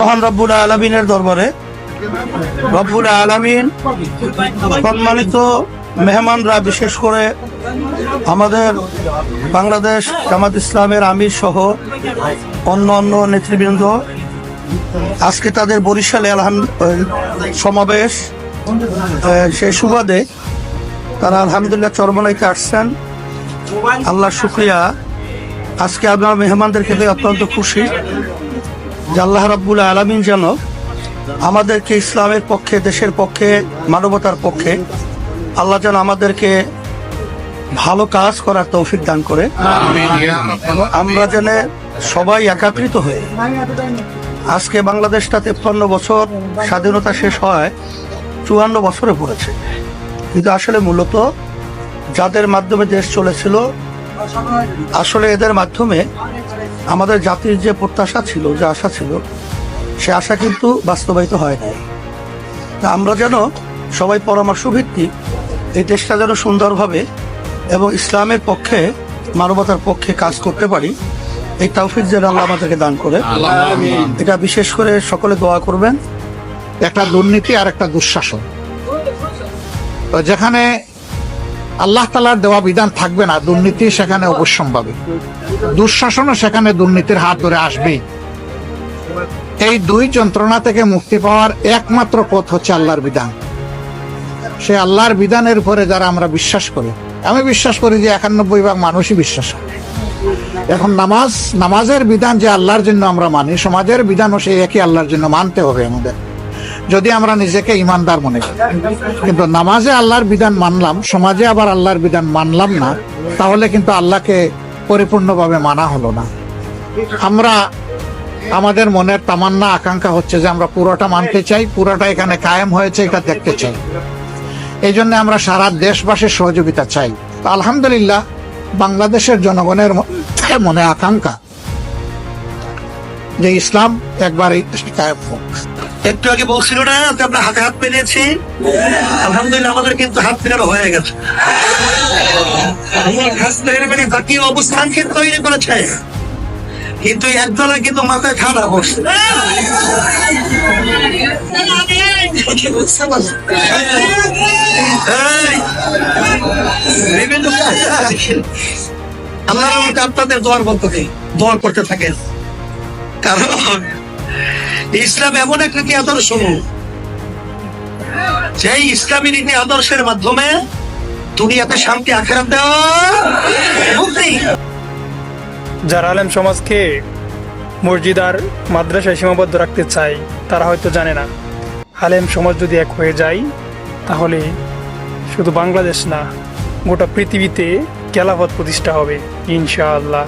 মহান রব্বুল আলমিনের দরবারে। রব্বুল আলমিন সম্মানিত মেহমানরা, বিশেষ করে আমাদের বাংলাদেশ জামাত ইসলামের আমির সহ অন্য অন্য নেতৃবৃন্দ। আজকে তাদের বরিশালে আলহাম সমাবেশ। সেই সুবাদে তারা আলহামদুলিল্লাহ চরমনাইতে আসছেন। আল্লাহ শুক্রিয়া। আজকে আমরা মেহমানদেরকে পেয়ে অত্যন্ত খুশি। যে আল্লাহ রাব্বুল আলমিন যেন আমাদেরকে ইসলামের পক্ষে দেশের পক্ষে মানবতার পক্ষে আল্লাহ যেন আমাদেরকে ভালো কাজ করার তৌফিক দান করে। আমরা যেন সবাই একাত্রিত হয়ে আজকে বাংলাদেশটা তেপ্পান্ন বছর স্বাধীনতা শেষ হয় চুয়ান্ন বছরে পড়েছে। কিন্তু আসলে মূলত যাদের মাধ্যমে দেশ চলেছিল আসলে এদের মাধ্যমে আমাদের জাতির যে প্রত্যাশা ছিল যে আশা ছিল সে আশা কিন্তু বাস্তবায়িত হয় নাই। তা আমরা যেন সবাই পরামর্শ ভিত্তিক এই দেশটা যেন সুন্দরভাবে এবং ইসলামের পক্ষে মানবতার পক্ষে কাজ করতে পারি এই তৌফিক যেন আল্লাহ আমাদেরকে দান করে। এটা বিশেষ করে সকলে দোয়া করবেন। একটা দুর্নীতি আর একটা দুঃশাসন। যেখানে আল্লাহ তালার দেওয়া বিধান থাকবে না, দুর্নীতি সেখানে অবশ্যম্ভাবী। দুঃশাসনও সেখানে দুর্নীতির হাত ধরে আসবেই। এই দুই যন্ত্রণা থেকে মুক্তি পাওয়ার একমাত্র পথ হচ্ছে আল্লাহর বিধান। সে আল্লাহর বিধানের উপরে যারা আমরা বিশ্বাস করি। আমি বিশ্বাস করি যে একানব্বই ভাগ মানুষই বিশ্বাস এখন নামাজ, নামাজের বিধান যে আল্লাহর জন্য আমরা মানি, সমাজের বিধানও সেই একই আল্লাহর জন্য মানতে হবে আমাদের। যদি আমরা নিজেকে ইমানদার মনে করি। কিন্তু নামাজে আল্লাহর বিধান মানলাম, সমাজে আবার আল্লাহর বিধান মানলাম না, তাহলে কিন্তু আল্লাহকে পরিপূর্ণভাবে মানা হলো না। আমরা, আমাদের মনের তামান্না, আকাঙ্ক্ষা হচ্ছে যে আমরা পুরোটা মানতে চাই, পুরোটা এখানে কায়েম হয়েছে, এটা দেখতে চাই। এই জন্য আমরা সারা দেশবাসীর সহযোগিতা চাই। আলহামদুলিল্লাহ, বাংলাদেশের জনগণের মনে আকাঙ্ক্ষা যে ইসলাম একবার কায়েম হোক। একটু আগে বলছিল না যে আমরা হাতে হাত পেরিয়েছি আলহামদুলিল্লাহ আমাদের কিন্তু হাত ফেরানো হয়ে গেছে। জাতীয় অবস্থান কিন্তু তৈরি করেছে? কিন্তু একজনের কিন্তু মাথায় ঠান্ডা বসছে রহমতে আপনাদের দোয়ার বলতে দোয়া করতে থাকেন। কারণ ইসলাম এমন এক নীতি আদর্শ? সেই ইসলামী নীতি আদর্শের মাধ্যমে দুনিয়াতে শান্তি, আখেরাত দেওয়া যারা আলেম সমাজকে মসজিদ আর মাদ্রাসায় সীমাবদ্ধ রাখতে চায়, তারা হয়তো জানে না। আলেম সমাজ যদি এক হয়ে যায়, তাহলে শুধু বাংলাদেশ না, গোটা পৃথিবীতে খেলাফত প্রতিষ্ঠা হবে, ইনশাআল্লাহ।